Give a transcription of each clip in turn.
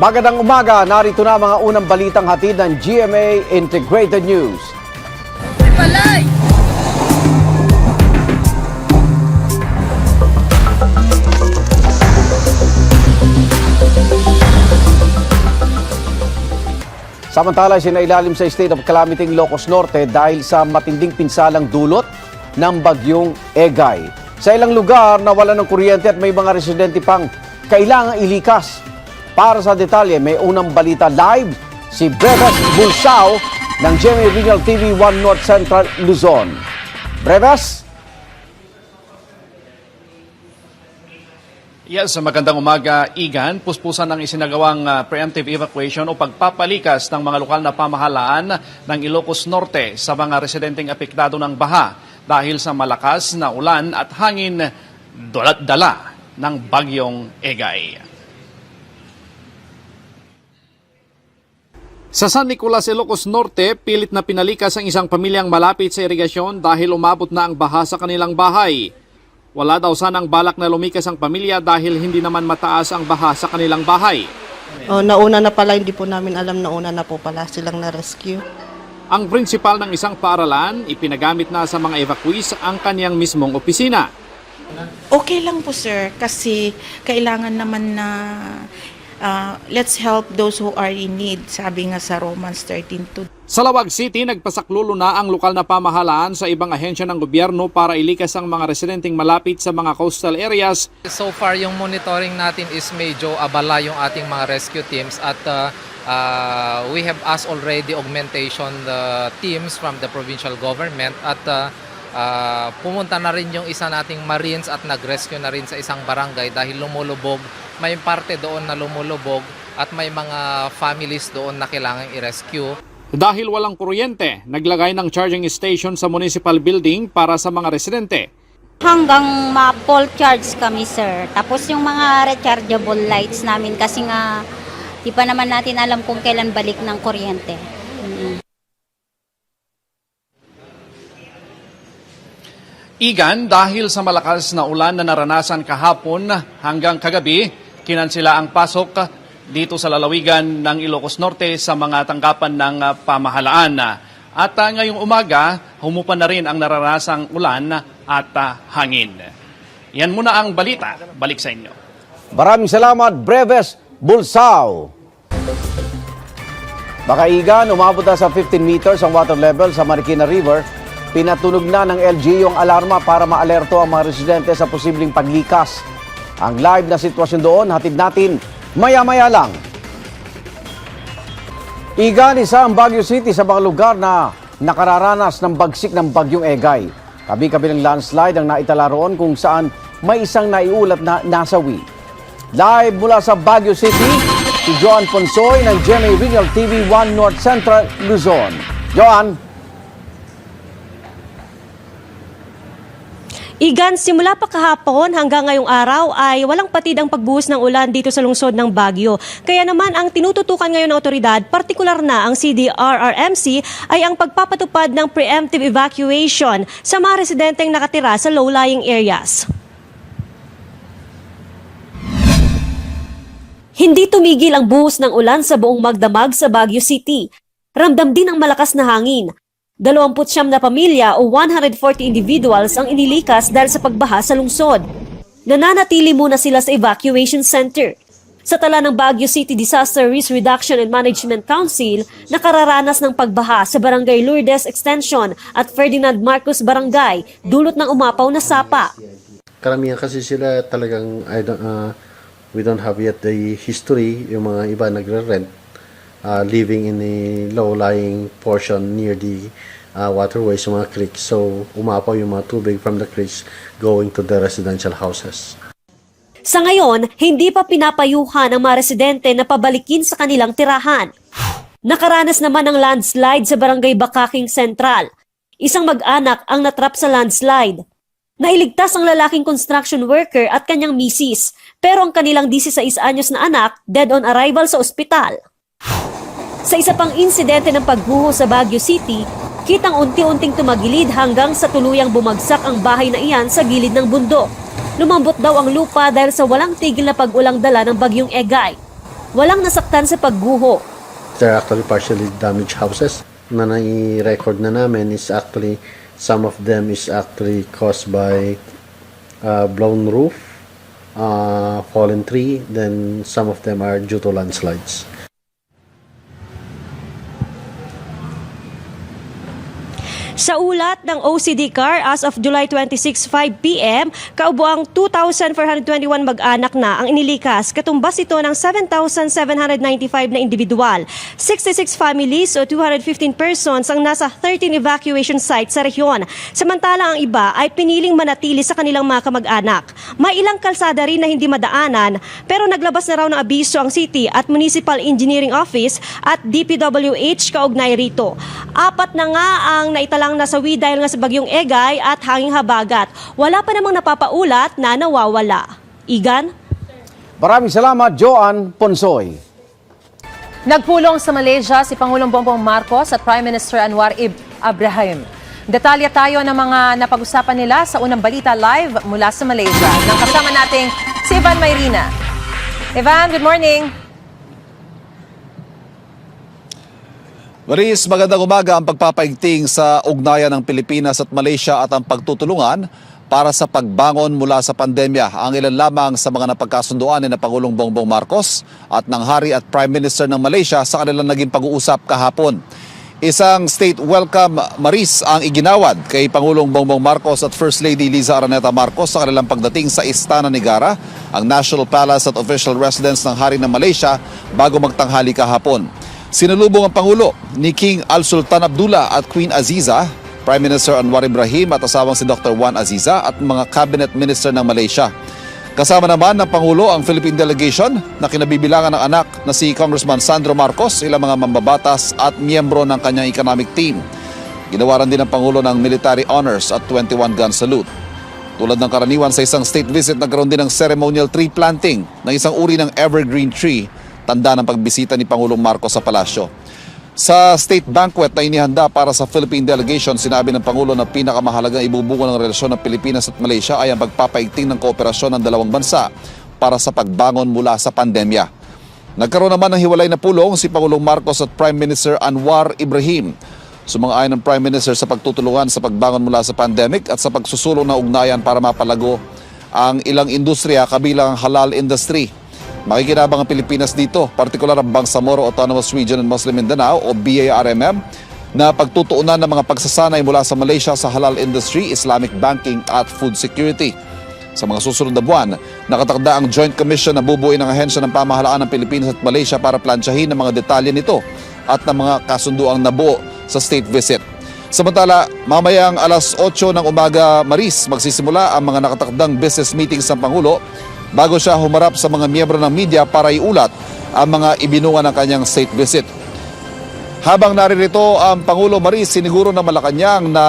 Magandang umaga, narito na mga unang balitang hatid ng GMA Integrated News. Palay! Samantala, sinailalim sa state of calamity ng Ilocos Norte dahil sa matinding pinsalang dulot ng bagyong Egay. Sa ilang lugar, nawalan ng kuryente at may mga residente pang kailangang ilikas. Para sa detalye, may unang balita live si Breves Bulsao ng GMA Regional TV 1 North Central Luzon. Breves? Yes, magandang umaga, Igan. Puspusan ang isinagawang ah, preemptive evacuation o pagpapalikas ng mga lokal na pamahalaan ng Ilocos Norte sa mga residenteng apektado ng baha dahil sa malakas na ulan at hangin dala ng bagyong Egay. Sa San Nicolas, Ilocos Norte, pilit na pinalikas ang isang pamilyang malapit sa irigasyon dahil umabot na ang baha sa kanilang bahay. Wala daw sanang balak na lumikas ang pamilya dahil hindi naman mataas ang baha sa kanilang bahay. Oh, nauna na pala, hindi po namin alam nauna na po pala silang na-rescue. Ang prinsipal ng isang paaralan, ipinagamit na sa mga evacuees ang kanyang mismong opisina. Okay lang po sir kasi kailangan naman na ah, let's help those who are in need sabi nga sa Romans 13:2. Sa Lawag City, nagpasaklulo na ang lokal na pamahalaan sa ibang ahensya ng gobyerno para ilikas ang mga residenteng malapit sa mga coastal areas So far, yung monitoring natin is medyo abala yung ating mga rescue teams at uh, uh, we have asked already augmentation the teams from the provincial government at uh, uh, pumunta na rin yung isa nating marines at nag-rescue na rin sa isang barangay dahil lumulubog. May parte doon na lumulubog at may mga families doon na kailangang i-rescue. Dahil walang kuryente, naglagay ng charging station sa municipal building para sa mga residente. Hanggang ma-full charge kami, sir. Tapos yung mga rechargeable lights namin kasi nga di pa naman natin alam kung kailan balik ng kuryente. Igan, dahil sa malakas na ulan na naranasan kahapon hanggang kagabi, kinansila ang pasok dito sa lalawigan ng Ilocos Norte sa mga tanggapan ng ah, pamahalaan. At ah, ngayong umaga, humupa na rin ang naranasang ulan at ah, hangin. Yan muna ang balita. Balik sa inyo. Maraming salamat, Breves Bulsao. Bakaigan, umabot na sa 15 meters ang water level sa Marikina River. Pinatunog na ng LGU ang alarma para maalerto ang mga residente sa posibleng paglikas. Ang live na sitwasyon doon, hatid natin maya-maya lang. Igan, isa ang Baguio City sa mga lugar na nakararanas ng bagsik ng bagyong Egay. Kabi-kabi ng landslide ang naitala roon kung saan may isang naiulat na nasawi. Live mula sa Baguio City, si Joan Ponsoy ng GMA Regional TV 1 North Central, Luzon. Joan, Igan, simula pa kahapon hanggang ngayong araw ay walang patid ang pagbuhos ng ulan dito sa lungsod ng Baguio. Kaya naman ang tinututukan ngayon ng otoridad, partikular na ang CDRRMC, ay ang pagpapatupad ng preemptive evacuation sa mga residenteng nakatira sa low-lying areas. Hindi tumigil ang buhos ng ulan sa buong magdamag sa Baguio City. Ramdam din ang malakas na hangin. 29 na pamilya o 140 individuals ang inilikas dahil sa pagbaha sa lungsod. Nananatili muna sila sa evacuation center. Sa tala ng Baguio City Disaster Risk Reduction and Management Council, nakararanas ng pagbaha sa Barangay Lourdes Extension at Ferdinand Marcos Barangay, dulot ng umapaw na sapa. karamihan kasi sila talagang I don't, uh, we don't have yet the history yung mga iba nagre-rent uh, living in a low-lying portion near the uh, waterways yung mga creeks so umapaw yung mga tubig from the creeks going to the residential houses Sa ngayon, hindi pa pinapayuhan ang mga residente na pabalikin sa kanilang tirahan. Nakaranas naman ng landslide sa barangay Bakaking Central. Isang mag-anak ang natrap sa landslide. Nailigtas ang lalaking construction worker at kanyang misis, pero ang kanilang 16 anyos na anak dead on arrival sa ospital. Sa isa pang insidente ng pagguho sa Baguio City, kitang unti-unting tumagilid hanggang sa tuluyang bumagsak ang bahay na iyan sa gilid ng bundok. Lumambot daw ang lupa dahil sa walang tigil na pag-ulang dala ng bagyong Egay. walang nasaktan sa pagguho. They're actually partially damaged houses. Na nai-record na namin is actually, some of them is actually caused by uh, blown roof, uh, fallen tree, then some of them are due to landslides. Sa ulat ng OCD CAR as of July 26, 5 p.m., kaubuang 2,421 mag-anak na ang inilikas, katumbas ito ng 7,795 na individual. 66 families o 215 persons ang nasa 13 evacuation sites sa rehiyon. Samantala ang iba ay piniling manatili sa kanilang mga kamag-anak. May ilang kalsada rin na hindi madaanan, pero naglabas na raw ng abiso ang City at Municipal Engineering Office at DPWH kaugnay rito. Apat na nga ang naitalang nasawi dahil nga sa bagyong Egay at hanging habagat. Wala pa namang napapaulat na nawawala. Igan? Maraming salamat, Joan Ponsoy. Nagpulong sa Malaysia si Pangulong Bongbong Marcos at Prime Minister Anwar Ib Ibrahim. Detalye tayo ng mga napag-usapan nila sa unang balita live mula sa Malaysia. Nang kasama nating si Ivan Mayrina. Ivan, good morning. Maris, magandang umaga ang pagpapaigting sa ugnayan ng Pilipinas at Malaysia at ang pagtutulungan para sa pagbangon mula sa pandemya. Ang ilan lamang sa mga napagkasunduan ni na Pangulong Bongbong Marcos at ng Hari at Prime Minister ng Malaysia sa kanilang naging pag-uusap kahapon. Isang state welcome, Maris, ang iginawad kay Pangulong Bongbong Marcos at First Lady Liza Araneta Marcos sa kanilang pagdating sa Istana Negara, ang National Palace at official residence ng Hari ng Malaysia bago magtanghali kahapon. Sinalubong ang Pangulo ni King Al Sultan Abdullah at Queen Aziza, Prime Minister Anwar Ibrahim at asawang si Dr. Juan Aziza at mga cabinet minister ng Malaysia. Kasama naman ng Pangulo ang Philippine delegation na kinabibilangan ng anak na si Congressman Sandro Marcos, ilang mga mambabatas at miyembro ng kanyang economic team. Ginawaran din ng Pangulo ng military honors at 21 gun salute. Tulad ng karaniwan sa isang state visit, nagkaroon din ng ceremonial tree planting ng isang uri ng evergreen tree, tanda ng pagbisita ni Pangulong Marcos sa palasyo. Sa state banquet na inihanda para sa Philippine delegation, sinabi ng Pangulo na pinakamahalagang ibubuko ng relasyon ng Pilipinas at Malaysia ay ang pagpapaigting ng kooperasyon ng dalawang bansa para sa pagbangon mula sa pandemya. Nagkaroon naman ng hiwalay na pulong si Pangulong Marcos at Prime Minister Anwar Ibrahim. Sumang-ayon ng Prime Minister sa pagtutulungan sa pagbangon mula sa pandemic at sa pagsusulong ng ugnayan para mapalago ang ilang industriya kabilang ang halal industry. Makikinabang ang Pilipinas dito, partikular ang Bangsamoro Autonomous Region and Muslim Mindanao o BARMM na pagtutuunan ng mga pagsasanay mula sa Malaysia sa halal industry, Islamic banking at food security. Sa mga susunod na buwan, nakatakda ang Joint Commission na bubuin ng ahensya ng pamahalaan ng Pilipinas at Malaysia para plansyahin ang mga detalye nito at ng mga kasunduang nabuo sa state visit. Samantala, mamayang alas 8 ng umaga, Maris, magsisimula ang mga nakatakdang business meetings ng Pangulo bago siya humarap sa mga miyembro ng media para iulat ang mga ibinunga ng kanyang state visit. Habang naririto ang Pangulo Maris, siniguro na Malacanang na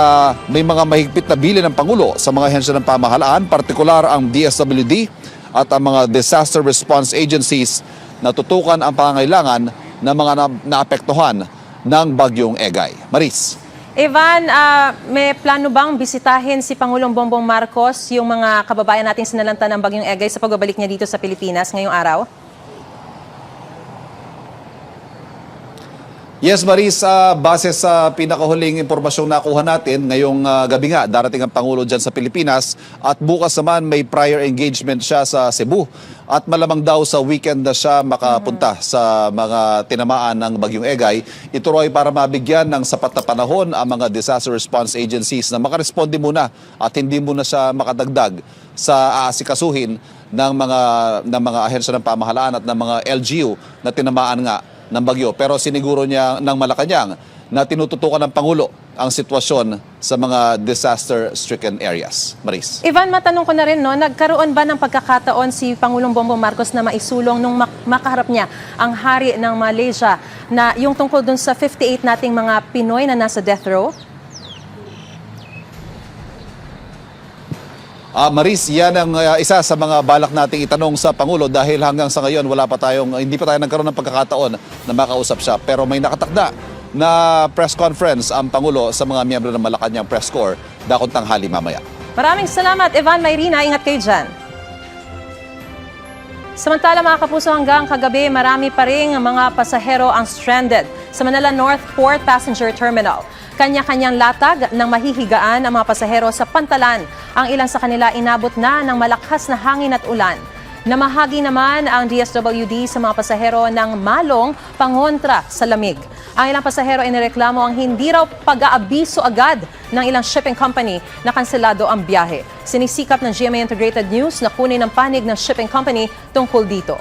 may mga mahigpit na bili ng Pangulo sa mga hensya ng pamahalaan, partikular ang DSWD at ang mga disaster response agencies na tutukan ang pangangailangan ng mga na- naapektuhan ng bagyong Egay. Maris. Ivan, ah, may plano bang bisitahin si Pangulong Bongbong Marcos yung mga kababayan nating sinalanta ng Bagyong Egay sa pagbabalik niya dito sa Pilipinas ngayong araw? Yes, Maris, ah, base sa pinakahuling impormasyong nakuha natin, ngayong ah, gabi nga, darating ang Pangulo dyan sa Pilipinas at bukas naman may prior engagement siya sa Cebu at malamang daw sa weekend na siya makapunta sa mga tinamaan ng Bagyong Egay. Ito Roy para mabigyan ng sapat na panahon ang mga disaster response agencies na makaresponde muna at hindi muna siya makadagdag sa aasikasuhin ng mga ng mga ahensya ng pamahalaan at ng mga LGU na tinamaan nga ng bagyo. Pero siniguro niya ng Malacanang na tinututukan ng Pangulo ang sitwasyon sa mga disaster-stricken areas. Maris. Ivan, matanong ko na rin, no, nagkaroon ba ng pagkakataon si Pangulong Bongbong Marcos na maisulong nung mak- makaharap niya ang hari ng Malaysia na yung tungkol dun sa 58 nating mga Pinoy na nasa death row? Ah, Maris, yan ang ah, isa sa mga balak nating itanong sa Pangulo dahil hanggang sa ngayon wala pa tayong, hindi pa tayo nagkaroon ng pagkakataon na makausap siya. Pero may nakatakda na press conference ang Pangulo sa mga miyembro ng Malacanang Press Corps dakong tanghali mamaya. Maraming salamat, Ivan Mayrina. Ingat kayo dyan. Samantala mga kapuso hanggang kagabi, marami pa rin mga pasahero ang stranded sa Manila North Port Passenger Terminal. Kanya-kanyang latag ng mahihigaan ang mga pasahero sa pantalan. Ang ilan sa kanila inabot na ng malakas na hangin at ulan. Namahagi naman ang DSWD sa mga pasahero ng malong pangontra sa lamig. Ang ilang pasahero inireklamo ang hindi raw pag-aabiso agad ng ilang shipping company na kanselado ang biyahe. Sinisikap ng GMA Integrated News na kunin ang panig ng shipping company tungkol dito.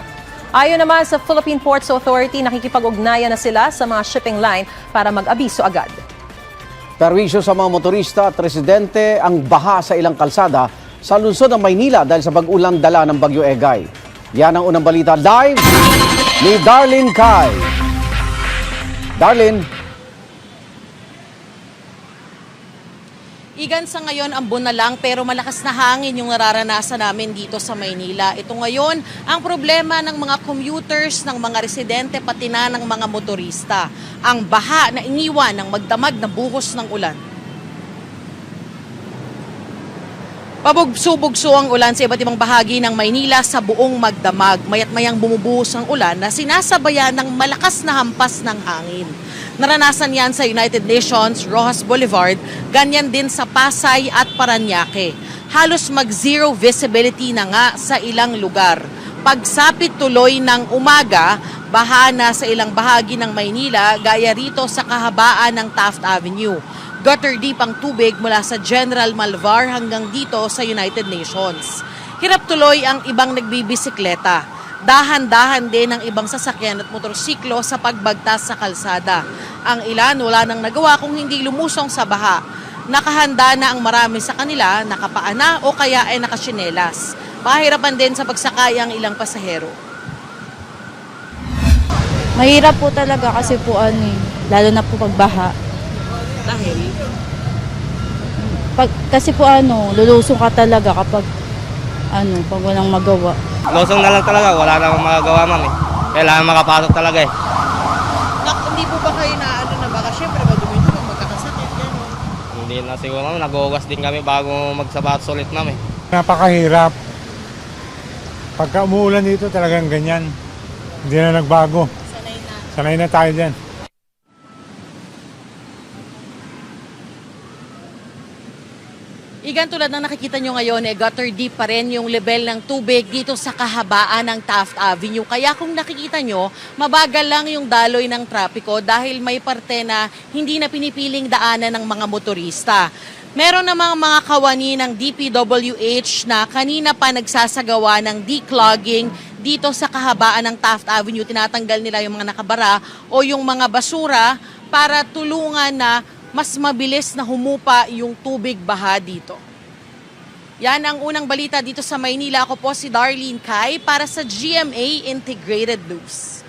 Ayon naman sa Philippine Ports Authority, nakikipag-ugnayan na sila sa mga shipping line para mag-abiso agad. Perwisyo sa mga motorista at residente ang baha sa ilang kalsada sa lungsod ng Maynila dahil sa pag-ulang dala ng Bagyo Egay. Yan ang unang balita live ni Darlene Kai. Darlene, Igan sa ngayon ambon na lang pero malakas na hangin yung nararanasan namin dito sa Maynila. Ito ngayon ang problema ng mga commuters, ng mga residente pati na ng mga motorista. Ang baha na iniwan ng magdamag na buhos ng ulan. Pabugso-bugso ang ulan sa iba't ibang bahagi ng Maynila sa buong magdamag. Mayat mayang bumubuhos ang ulan na sinasabayan ng malakas na hampas ng hangin. Naranasan yan sa United Nations, Rojas Boulevard, ganyan din sa Pasay at Paranaque. Halos mag-zero visibility na nga sa ilang lugar. Pagsapit tuloy ng umaga, bahana sa ilang bahagi ng Maynila gaya rito sa kahabaan ng Taft Avenue gutter deep ang tubig mula sa General Malvar hanggang dito sa United Nations. Hirap tuloy ang ibang nagbibisikleta. Dahan-dahan din ang ibang sasakyan at motorsiklo sa pagbagtas sa kalsada. Ang ilan wala nang nagawa kung hindi lumusong sa baha. Nakahanda na ang marami sa kanila, nakapaana o kaya ay nakasinelas. Pahirapan din sa pagsakay ang ilang pasahero. Mahirap po talaga kasi po ano eh, lalo na po pagbaha. Dahil Pag, kasi po ano, lulusong ka talaga kapag ano, pag walang magawa. Losong na lang talaga, wala namang magagawa ma'am eh. Kailangan makapasok talaga eh. hindi po ba kayo na ano na baka syempre madumi ito magkakasakit yan. Hindi na siguro ma'am, nag-ugas din kami bago magsapatos ulit ma'am eh. Napakahirap. Pagka umuulan dito talagang ganyan. Hindi na nagbago. Sanay na. Sanay na tayo dyan. Igan tulad ng nakikita nyo ngayon, eh, gutter deep pa rin yung level ng tubig dito sa kahabaan ng Taft Avenue. Kaya kung nakikita nyo, mabagal lang yung daloy ng trapiko dahil may parte na hindi na pinipiling daanan ng mga motorista. Meron namang mga kawani ng DPWH na kanina pa nagsasagawa ng declogging dito sa kahabaan ng Taft Avenue. Tinatanggal nila yung mga nakabara o yung mga basura para tulungan na mas mabilis na humupa yung tubig baha dito. Yan ang unang balita dito sa Maynila. Ako po si Darlene Kai para sa GMA Integrated News.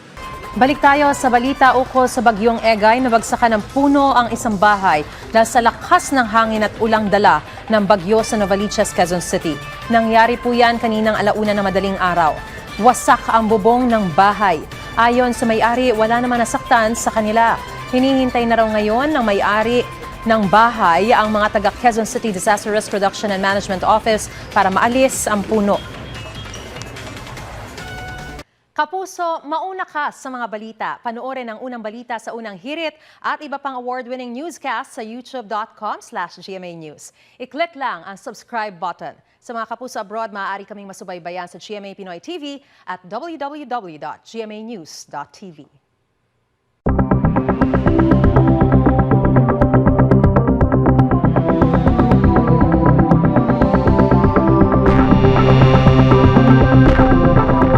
Balik tayo sa balita ukol sa bagyong Egay, nabagsakan ng puno ang isang bahay dahil sa lakas ng hangin at ulang dala ng bagyo sa Novaliches, Quezon City. Nangyari po yan kaninang alauna na madaling araw. Wasak ang bubong ng bahay. Ayon sa may-ari, wala naman nasaktan sa kanila. Hinihintay na raw ngayon ng may-ari ng bahay ang mga taga Quezon City Disaster Risk Reduction and Management Office para maalis ang puno. Kapuso, mauna ka sa mga balita. Panoorin ang unang balita sa unang hirit at iba pang award-winning newscast sa youtube.com slash GMA News. I-click lang ang subscribe button. Sa mga kapuso abroad, maaari kaming masubaybayan sa GMA Pinoy TV at www.gmanews.tv.